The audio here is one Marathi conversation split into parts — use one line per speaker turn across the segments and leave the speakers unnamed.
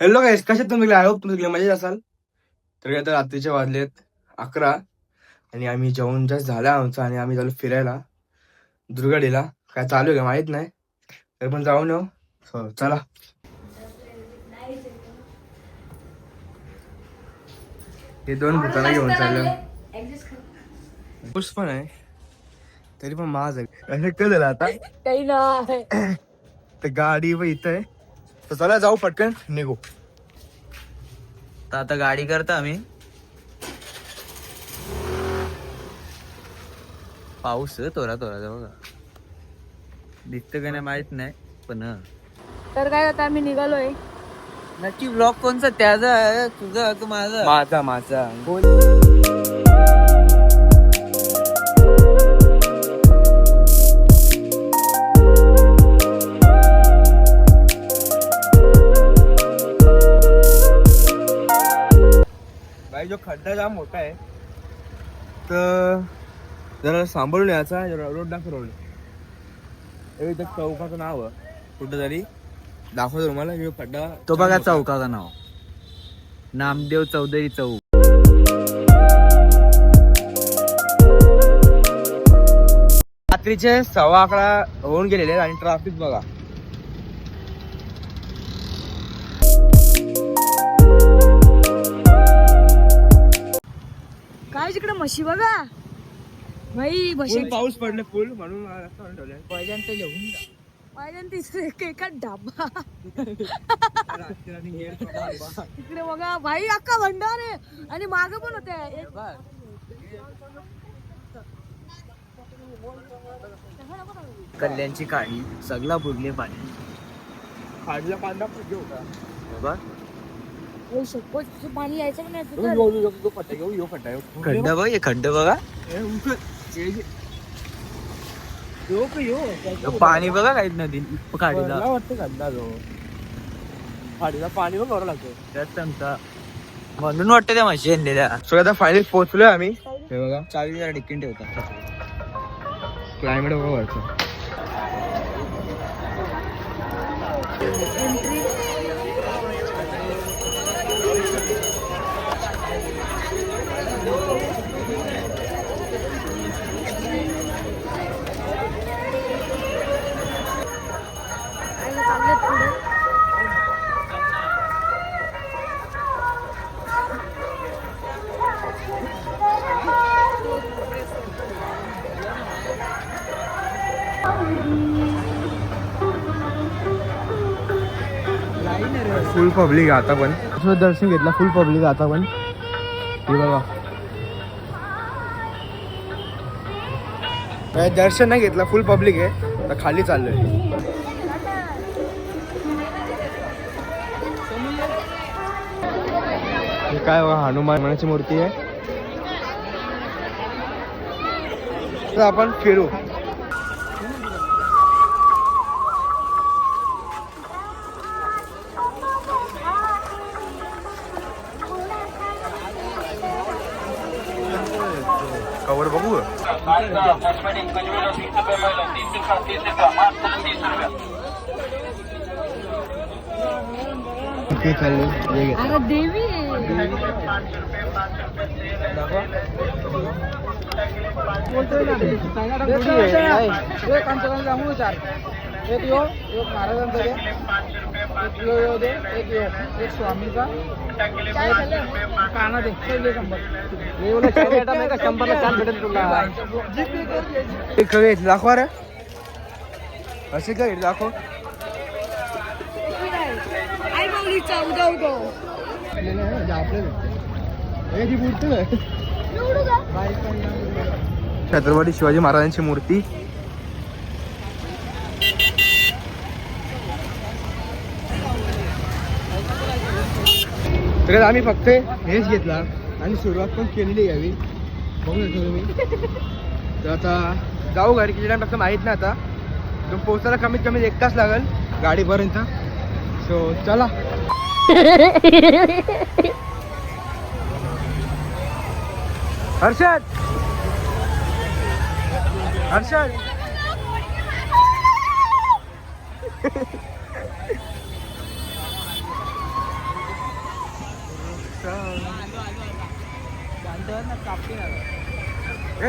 हॅलो गाईस कशात तुम्ही आय होप तुम्ही मजेत असाल. तर काय तर रात्रीचे वाजलेत अकरा. आणि आम्ही जेवण जास्त झालं आमचं आणि आम्ही झालो फिरायला दुर्गाडीला. काय चालू आहे माहीत नाही. तर पण जाऊन येऊ. चला. हे दोन भूताना घेऊन चाललं पुष्प पण आहे. तरी पण माझ आहे. कळलं आता? तर गाडी व इथं आहे. तर चला जाऊ पटकन निघू.
तर आता गाडी करता आम्ही. पाऊस थोडा थोडा बघा. दिसतं का नाही माहीत नाही पण.
तर काय आता आम्ही निघालोय.
नक्की ब्लॉग कोणचा? त्याचा तुझा माझा
माझा माझा. जो खड्डा जाम मोठा आहे तर जरा सांभाळून यायचा जरा रोड दाखव रोड हे इथं चौकाचं नाव कुठं तरी दाखवतो तुम्हाला हे खड्डा
तो बघा चौकाचं नाव. नामदेव चौधरी चौक.
रात्रीचे सव्वा अकरा होऊन गेलेले आहेत आणि ट्रॅफिक बघा.
काय तिकडे म्हशी बघा. भाई म्हशी
पाऊस पडले फुल म्हणून
तिथे एका डाबा तिकडे बघा भाई अक्का भंडार आहे. आणि माग पण होते
कल्याणची काळी सगळा बुडले पाणी
खाडीला कांदा पण घेऊ का?
पाणी यायचं नाही.
खड्ड बघ हे खड्ड बघा.
उचल. यो का यो?
पाणी बघा काही नदी काढीला
मला वाटतं खड्डा जो. खाडीला पाणी भरावं लागतं.
त्यात त्यांचा म्हणून वाटतं त्या म्हशी आणलेल्या.
सो आता फायनली पोहोचलोय आम्ही. हे बघा.
चावी जरा टिकून ठेवतात
क्लायमेट बघा वरचं. फुल पब्लिक आता पण. असं दर्शन घेतलं फुल पब्लिक आता पण. हे बघा. काय दर्शन नाही घेतलं फुल पब्लिक आहे. तर खाली चाललोय. काय बघा हनुमानाची मूर्ती आहे. तर आपण फिरू. घे.
अरे देवी आहे.
एक यो एक महाराजांचा दे एक यो यो दे एक यो. एक स्वामीचा. काना दे ते दे शंभर. बोला चार आयटम आहे का शंभरला चार भेटेल तुला.
हे खरे दाखवा रे. असे काय दाखव
उद्या
छत्रपती शिवाजी महाराजांची मूर्ती. तर आम्ही फक्त हेच घेतला आणि सुरुवात पण केलेली यावी. बघू शकतो तुम्ही. तर आता जाऊ घरी किती टाइम फक्त माहीत नाही आता. तो पोहोचायला कमीत कमी एक तास लागेल गाडीपर्यंत. सो चला. हर्षद! हर्षद!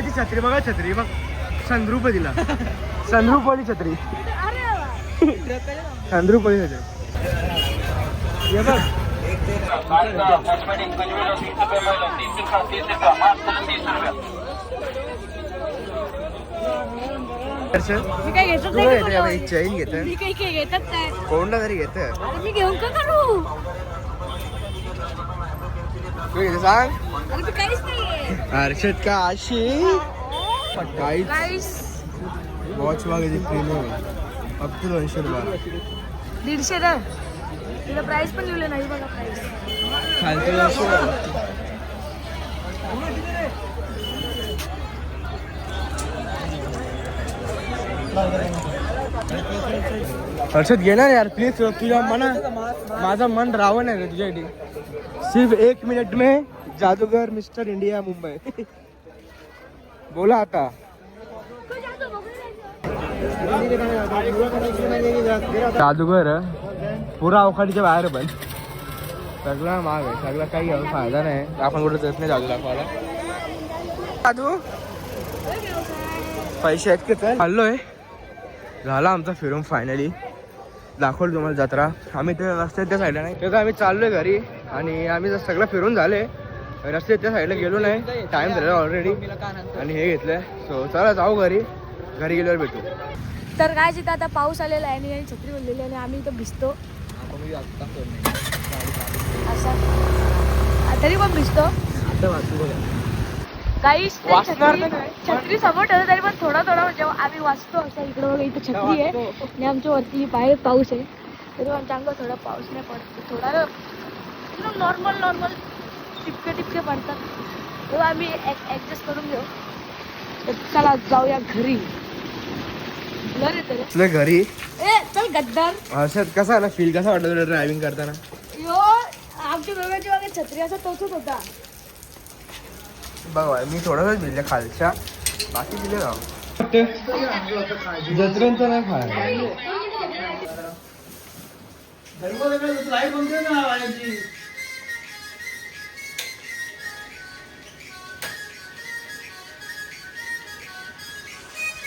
ती छत्री बघा छत्री बघ. संद्रूप वाली छत्री. संद्रूप वाली छत्री. हे बघ. चैन घेते कोणला तरी घेते
मी घेऊन का करू?
घेते सांग?
अरे
का आशी? काहीच. वॉच मागे प्रीमियम फक्त दोनशे रुपयाला
दीडशे ना तिला प्राइस पण लिहिलं नाही बघा प्राइस
खालचं दोनशे. हर्षद घेणार यार प्लीज तुझ्या मना माझं मन रावण आहे तुझ्यासाठी. सिर्फ एक मिनिट में जादूगर मिस्टर इंडिया मुंबई. बोला आता. जादूगर पुरा अवकाळीच्या बाहेर पण. सगळा माग आहे सगळा काही फायदा नाही. आपण कुठे जात नाही जादू दाखवायला. जादू? पैसे आहेत का चल. आहे झाला आमचा फिरून फायनली दाखवलं तुम्हाला जत्रा. आम्ही ते रस्त्यात त्या साईडला नाही. तर आम्ही चाललोय घरी आणि आम्ही जर सगळं फिरून झाले रस्त्यात त्या साईडला गेलो नाही. टाइम झालेला ऑलरेडी आणि हे घेतलंय. सो चला जाऊ घरी. घरी गेल्यावर भेटू.
तर काय जिथं आता पाऊस आलेला आहे आणि छत्री बोललेली आणि आम्ही इथं भिजतो. असा. तरी पण भिजतो. काही
वाचणार तर नाही.
छत्री समोर ठेवतो तरी पण थोडा थोडा म्हणजे आम्ही वाचतो असं इकडे बघा इथं छत्री आहे. आणि आमच्या वरती बाहेर पाऊस आहे. तरी आमच्या अंगावर थोडा पाऊस नाही पडत. थोडा नॉर्मल नॉर्मल टिपके टिपके पडतात. तेव्हा आम्ही ऍडजस्ट करून घेऊ. तर चला जाऊया घरी.
तुझ्या घरी.
ए चल गद्दार.
हर्षद कसा आला? फील कसा वाटलं तुला ड्रायव्हिंग करताना?
यो आमच्या दोघांच्या मागे छत्री असा तोचच होता.
बघ मी थोडासाच भिजले खालच्या. बाकी दिले राव जत्रेंचं नाही खाय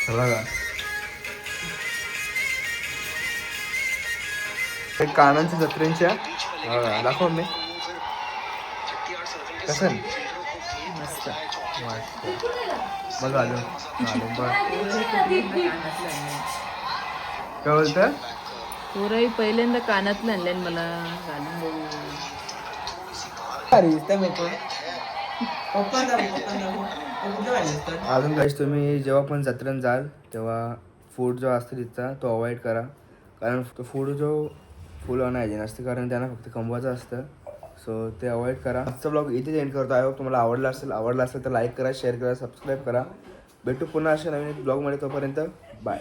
बघा. हे कानांच्या जत्रेंच्या. दाखव मी. कसं मग घालून घालून बघ. काय बोलतं
पोरही पहिल्यांदा कानात आणले मला घालून बघू.
अजून काही तुम्ही जेव्हा पण जत्रेत जाल तेव्हा फूड जो असतो तिथचा तो अवॉइड करा. कारण तो फूड जो फुल अनहायजीन असते कारण त्यांना फक्त कमवायचं असतं. सो ते अवॉइड करा. आजचा ब्लॉग इथेच एंड करतो. आहे तुम्हाला आवडला असेल आवडला असेल तर लाईक करा शेअर करा सबस्क्राईब करा. भेटू पुन्हा अशा नवीन ब्लॉगमध्ये तोपर्यंत बाय